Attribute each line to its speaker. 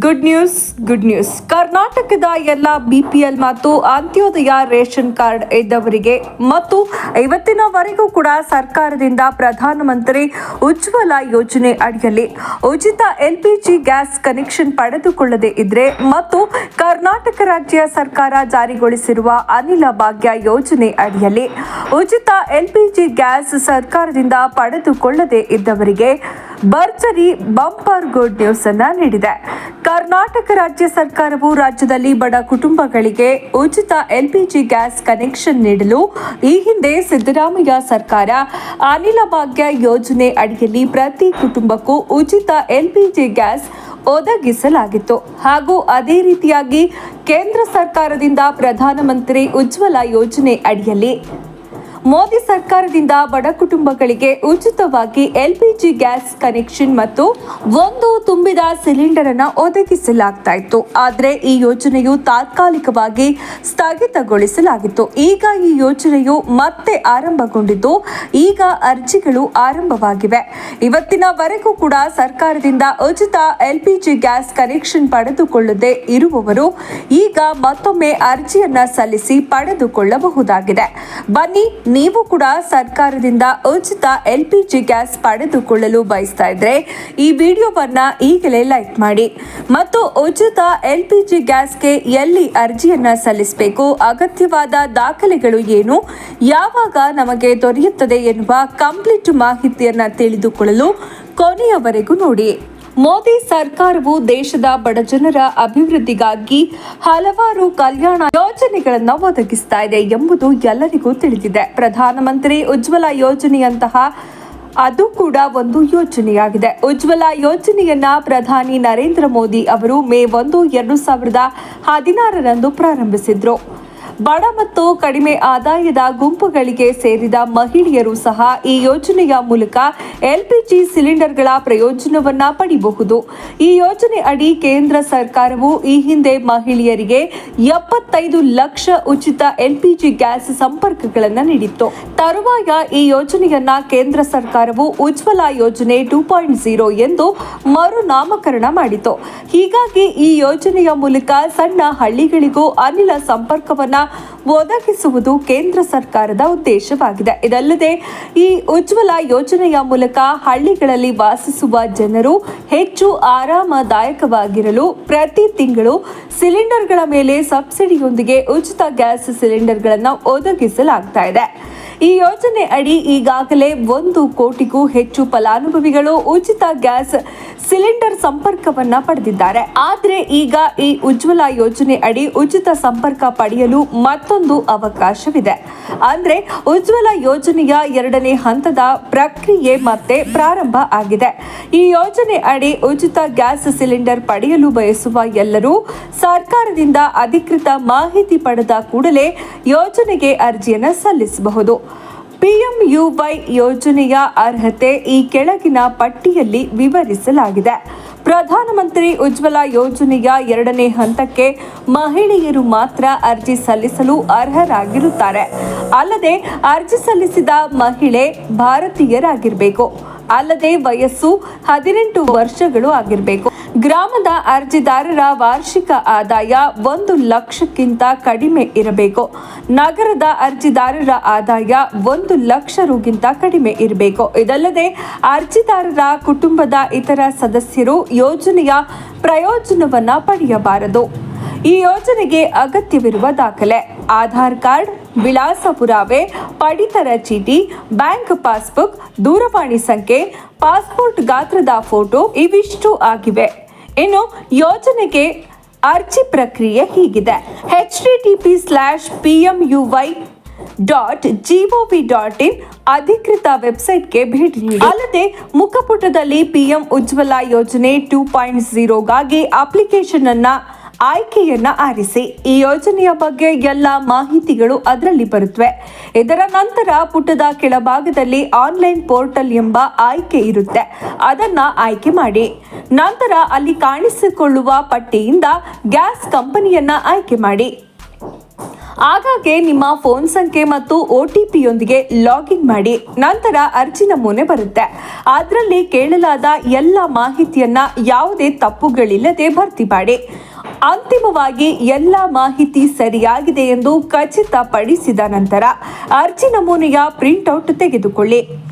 Speaker 1: Good news good news ಕರ್ನಾಟಕದ ಎಲ್ಲ BPL ಮತ್ತು ಅಂತ್ಯೋದಯ ರೇಷನ್ ಕಾರ್ಡ್ ಇದ್ದವರಿಗೆ ಮತ್ತು ಇವತ್ತಿನವರೆಗೂ ಕೂಡ ಸರ್ಕಾರದಿಂದ ಪ್ರಧಾನಮಂತ್ರಿ ಉಜ್ವಲ ಯೋಜನೆ ಅಡಿಯಲ್ಲಿ ಉಚಿತ ಎಲ್ಪಿಜಿ ಗ್ಯಾಸ್ ಕನೆಕ್ಷನ್ ಪಡೆದುಕೊಳ್ಳದೆ ಇದ್ರೆ ಮತ್ತು ಕರ್ನಾಟಕ ರಾಜ್ಯ ಸರ್ಕಾರ ಜಾರಿಗೊಳಿಸಿರುವ ಅನಿಲ ಭಾಗ್ಯ ಯೋಜನೆ ಅಡಿಯಲ್ಲಿ ಉಚಿತ ಎಲ್ಪಿಜಿ ಗ್ಯಾಸ್ ಸರ್ಕಾರದಿಂದ ಪಡೆದುಕೊಳ್ಳದೆ ಇದ್ದವರಿಗೆ ಭರ್ಜರಿ ಬಂಪರ್ ಗುಡ್ ನ್ಯೂಸ್ ಅನ್ನ ನೀಡಿದೆ. ಕರ್ನಾಟಕ ರಾಜ್ಯ ಸರ್ಕಾರವು ರಾಜ್ಯದಲ್ಲಿ ಬಡ ಕುಟುಂಬಗಳಿಗೆ ಉಚಿತ ಎಲ್ಪಿಜಿ ಗ್ಯಾಸ್ ಕನೆಕ್ಷನ್ ನೀಡಲು ಈ ಹಿಂದೆ ಸಿದ್ದರಾಮಯ್ಯ ಸರ್ಕಾರ ಅನಿಲ ಭಾಗ್ಯ ಯೋಜನೆ ಅಡಿಯಲ್ಲಿ ಪ್ರತಿ ಕುಟುಂಬಕ್ಕೂ ಉಚಿತ ಎಲ್ಪಿಜಿ ಗ್ಯಾಸ್ ಒದಗಿಸಲಾಗಿತ್ತು. ಹಾಗೂ ಅದೇ ರೀತಿಯಾಗಿ ಕೇಂದ್ರ ಸರ್ಕಾರದಿಂದ ಪ್ರಧಾನಮಂತ್ರಿ ಉಜ್ವಲ ಯೋಜನೆ ಅಡಿಯಲ್ಲಿ ಮೋದಿ ಸರ್ಕಾರದಿಂದ ಬಡ ಕುಟುಂಬಗಳಿಗೆ ಉಚಿತವಾಗಿ ಎಲ್ಪಿಜಿ ಗ್ಯಾಸ್ ಕನೆಕ್ಷನ್ ಮತ್ತು ಒಂದು ತುಂಬಿದ ಸಿಲಿಂಡರ್ ಅನ್ನು ಒದಗಿಸಲಾಗ್ತಾ ಇತ್ತು ಆದರೆ ಈ ಯೋಜನೆಯು ತಾತ್ಕಾಲಿಕವಾಗಿ ಸ್ಥಗಿತಗೊಳಿಸಲಾಗಿತ್ತು. ಈಗ ಈ ಯೋಜನೆಯು ಮತ್ತೆ ಆರಂಭಗೊಂಡಿದ್ದು, ಈಗ ಅರ್ಜಿಗಳು ಆರಂಭವಾಗಿವೆ. ಇವತ್ತಿನವರೆಗೂ ಕೂಡ ಸರ್ಕಾರದಿಂದ ಉಚಿತ ಎಲ್ಪಿಜಿ ಗ್ಯಾಸ್ ಕನೆಕ್ಷನ್ ಪಡೆದುಕೊಳ್ಳದೆ ಇರುವವರು ಈಗ ಮತ್ತೊಮ್ಮೆ ಅರ್ಜಿಯನ್ನ ಸಲ್ಲಿಸಿ ಪಡೆದುಕೊಳ್ಳಬಹುದಾಗಿದೆ. ಬನ್ನಿ ನೀವು ಕೂಡ ಸರ್ಕಾರದಿಂದ ಉಚಿತ ಎಲ್ಪಿಜಿ ಗ್ಯಾಸ್ ಪಡೆದುಕೊಳ್ಳಲು ಬಯಸ್ತಾ ಇದ್ರೆ ಈ ವಿಡಿಯೋವನ್ನ ಈಗಲೇ ಲೈಕ್ ಮಾಡಿ ಮತ್ತು ಉಚಿತ ಎಲ್ ಪಿ ಜಿ ಗ್ಯಾಸ್ಗೆ ಎಲ್ಲಿ ಅರ್ಜಿಯನ್ನ ಸಲ್ಲಿಸಬೇಕು, ಅಗತ್ಯವಾದ ದಾಖಲೆಗಳು ಏನು, ಯಾವಾಗ ನಮಗೆ ದೊರೆಯುತ್ತದೆ ಎನ್ನುವ ಕಂಪ್ಲೀಟ್ ಮಾಹಿತಿಯನ್ನ ತಿಳಿದುಕೊಳ್ಳಲು ಕೊನೆಯವರೆಗೂ ನೋಡಿ. ಮೋದಿ ಸರ್ಕಾರವು ದೇಶದ ಬಡಜನರ ಅಭಿವೃದ್ಧಿಗಾಗಿ ಹಲವಾರು ಕಲ್ಯಾಣ ಯೋಜನೆಗಳನ್ನು ಒದಗಿಸ್ತಾ ಇದೆ ಎಂಬುದು ಎಲ್ಲರಿಗೂ ತಿಳಿದಿದೆ. ಪ್ರಧಾನಮಂತ್ರಿ ಉಜ್ವಲ ಯೋಜನೆಯಂತಹ ಅದು ಕೂಡ ಒಂದು ಯೋಜನೆಯಾಗಿದೆ. ಉಜ್ವಲ ಯೋಜನೆಯನ್ನ ಪ್ರಧಾನಿ ನರೇಂದ್ರ ಮೋದಿ ಅವರು ಮೇ ಒಂದು, ಎರಡು ಸಾವಿರದ ಹದಿನಾರರಂದು ಪ್ರಾರಂಭಿಸಿದ್ರು. ಬಡ ಮತ್ತು ಕಡಿಮೆ ಆದಾಯದ ಗುಂಪುಗಳಿಗೆ ಸೇರಿದ ಮಹಿಳೆಯರು ಸಹ ಈ ಯೋಜನೆಯ ಮೂಲಕ ಎಲ್ಪಿಜಿ ಸಿಲಿಂಡರ್ಗಳ ಪ್ರಯೋಜನವನ್ನ ಪಡೆಯಬಹುದು ಈ ಯೋಜನೆ ಅಡಿ ಕೇಂದ್ರ ಸರ್ಕಾರವು ಈ ಹಿಂದೆ ಮಹಿಳೆಯರಿಗೆ ಎಪ್ಪತ್ತೈದು ಲಕ್ಷ ಉಚಿತ ಎಲ್ಪಿಜಿ ಗ್ಯಾಸ್ ಸಂಪರ್ಕಗಳನ್ನು ನೀಡಿತ್ತು. ತರುವಾಯ ಈ ಯೋಜನೆಯನ್ನ ಕೇಂದ್ರ ಸರ್ಕಾರವು ಉಜ್ವಲ ಯೋಜನೆ ಟೂ ಪಾಯಿಂಟ್ ಜೀರೋ ಎಂದು ಮರುನಾಮಕರಣ ಮಾಡಿತು. ಹೀಗಾಗಿ ಈ ಯೋಜನೆಯ ಮೂಲಕ ಸಣ್ಣ ಹಳ್ಳಿಗಳಿಗೂ ಅನಿಲ ಸಂಪರ್ಕವನ್ನ ಒದಗಿಸುವುದು ಕೇಂದ್ರ ಸರ್ಕಾರದ ಉದ್ದೇಶವಾಗಿದೆ. ಇದಲ್ಲದೆ ಈ ಉಜ್ವಲ ಯೋಜನೆಯ ಮೂಲಕ ಹಳ್ಳಿಗಳಲ್ಲಿ ವಾಸಿಸುವ ಜನರು ಹೆಚ್ಚು ಆರಾಮದಾಯಕವಾಗಿರಲು ಪ್ರತಿ ತಿಂಗಳು ಸಿಲಿಂಡರ್ಗಳ ಮೇಲೆ ಸಬ್ಸಿಡಿಯೊಂದಿಗೆ ಉಚಿತ ಗ್ಯಾಸ್ ಸಿಲಿಂಡರ್ಗಳನ್ನು ಒದಗಿಸಲಾಗ್ತಾ ಇದೆ. ಈ ಯೋಜನೆ ಅಡಿ ಈಗಾಗಲೇ ಒಂದು ಕೋಟಿಗೂ ಹೆಚ್ಚು ಫಲಾನುಭವಿಗಳು ಉಚಿತ ಗ್ಯಾಸ್ ಸಿಲಿಂಡರ್ ಸಂಪರ್ಕವನ್ನ ಪಡೆದಿದ್ದಾರೆ. ಆದರೆ ಈಗ ಈ ಉಜ್ವಲ ಯೋಜನೆ ಅಡಿ ಉಚಿತ ಸಂಪರ್ಕ ಪಡೆಯಲು ಮತ್ತೊಂದು ಅವಕಾಶವಿದೆ. ಅಂದ್ರೆ ಉಜ್ವಲ ಯೋಜನೆಯ ಎರಡನೇ ಹಂತದ ಪ್ರಕ್ರಿಯೆ ಮತ್ತೆ ಪ್ರಾರಂಭ ಆಗಿದೆ. ಈ ಯೋಜನೆ ಅಡಿ ಉಚಿತ ಗ್ಯಾಸ್ ಸಿಲಿಂಡರ್ ಪಡೆಯಲು ಬಯಸುವ ಎಲ್ಲರೂ ಸರ್ಕಾರದಿಂದ ಅಧಿಕೃತ ಮಾಹಿತಿ ಪಡೆದ ಕೂಡಲೇ ಯೋಜನೆಗೆ ಅರ್ಜಿಯನ್ನು ಸಲ್ಲಿಸಬಹುದು. ಪಿಎಂಯುವೈ ಯೋಜನೆಯ ಅರ್ಹತೆ ಈ ಕೆಳಗಿನ ಪಟ್ಟಿಯಲ್ಲಿ ವಿವರಿಸಲಾಗಿದೆ. ಪ್ರಧಾನಮಂತ್ರಿ ಉಜ್ವಲ ಯೋಜನೆಯ ಎರಡನೇ ಹಂತಕ್ಕೆ ಮಹಿಳೆಯರು ಮಾತ್ರ ಅರ್ಜಿ ಸಲ್ಲಿಸಲು ಅರ್ಹರಾಗಿರುತ್ತಾರೆ. ಅಲ್ಲದೆ ಅರ್ಜಿ ಸಲ್ಲಿಸಿದ ಮಹಿಳೆ ಭಾರತೀಯರಾಗಿರಬೇಕು. ಅಲ್ಲದೆ ವಯಸ್ಸು ಹದಿನೆಂಟು ವರ್ಷಗಳು ಆಗಿರಬೇಕು. ಗ್ರಾಮದ ಅರ್ಜಿದಾರರ ವಾರ್ಷಿಕ ಆದಾಯ ಒಂದು ಲಕ್ಷಕ್ಕಿಂತ ಕಡಿಮೆ ಇರಬೇಕು. ನಗರದ ಅರ್ಜಿದಾರರ ಆದಾಯ ಒಂದು ಲಕ್ಷ ರುಗಿಂತ ಕಡಿಮೆ ಇರಬೇಕು. ಇದಲ್ಲದೆ ಅರ್ಜಿದಾರರ ಕುಟುಂಬದ ಇತರ ಸದಸ್ಯರು ಯೋಜನೆಯ ಪ್ರಯೋಜನವನ್ನು ಪಡೆಯಬಾರದು. ಈ ಯೋಜನೆಗೆ ಅಗತ್ಯವಿರುವ ದಾಖಲೆ, ಆಧಾರ್ ಕಾರ್ಡ್ ವಿಳಾಸ ಪುರಾವೆ ಪಡಿತರ ಚೀಟಿ, ಬ್ಯಾಂಕ್ ಪಾಸ್ಬುಕ್, ದೂರವಾಣಿ ಸಂಖ್ಯೆ, ಪಾಸ್ಪೋರ್ಟ್ ಗಾತ್ರದ ಫೋಟೋ ಇವಿಷ್ಟು ಆಗಿವೆ. ಇನ್ನು ಯೋಜನೆಗೆ ಅರ್ಜಿ ಪ್ರಕ್ರಿಯೆ ಹೀಗಿದೆ. H D T P slash P M U Y dot gov dot in ಅಧಿಕೃತ ವೆಬ್ಸೈಟ್ಗೆ ಭೇಟಿ ನೀಡಿ. ಅಲ್ಲದೆ ಮುಖಪುಟದಲ್ಲಿ ಪಿಎಂ ಉಜ್ವಲ ಯೋಜನೆ ಟೂ ಪಾಯಿಂಟ್ ಝೀರೋಗಾಗಿ ಅಪ್ಲಿಕೇಶನ್ ಅನ್ನ ಆಯ್ಕೆಯನ್ನ ಆರಿಸಿ ಈ ಯೋಜನೆಯ ಬಗ್ಗೆ ಎಲ್ಲ ಮಾಹಿತಿಗಳು ಅದರಲ್ಲಿ ಬರುತ್ತವೆ ಇದರ ನಂತರ ಪುಟದ ಕೆಳಭಾಗದಲ್ಲಿ ಆನ್ಲೈನ್ ಪೋರ್ಟಲ್ ಎಂಬ ಆಯ್ಕೆ ಇರುತ್ತೆ. ಅದನ್ನ ಆಯ್ಕೆ ಮಾಡಿ. ನಂತರ ಅಲ್ಲಿ ಕಾಣಿಸಿಕೊಳ್ಳುವ ಪಟ್ಟಿಯಿಂದ ಗ್ಯಾಸ್ ಕಂಪನಿಯನ್ನ ಆಯ್ಕೆ ಮಾಡಿ. ಆಗಾಗ್ಗೆ ನಿಮ್ಮ ಫೋನ್ ಸಂಖ್ಯೆ ಮತ್ತು ಒ ಟಿ ಪಿಯೊಂದಿಗೆ ಲಾಗಿನ್ ಮಾಡಿ. ನಂತರ ಅರ್ಜಿ ನಮೂನೆ ಬರುತ್ತೆ. ಅದರಲ್ಲಿ ಕೇಳಲಾದ ಎಲ್ಲ ಮಾಹಿತಿಯನ್ನ ಯಾವುದೇ ತಪ್ಪುಗಳಿಲ್ಲದೆ ಭರ್ತಿ ಮಾಡಿ. ಅಂತಿಮವಾಗಿ ಎಲ್ಲ ಮಾಹಿತಿ ಸರಿಯಾಗಿದೆ ಎಂದು ಖಚಿತಪಡಿಸಿದ ನಂತರ ಅರ್ಜಿ ನಮೂನೆಯ ಪ್ರಿಂಟ್ಔಟ್ ತೆಗೆದುಕೊಳ್ಳಿ.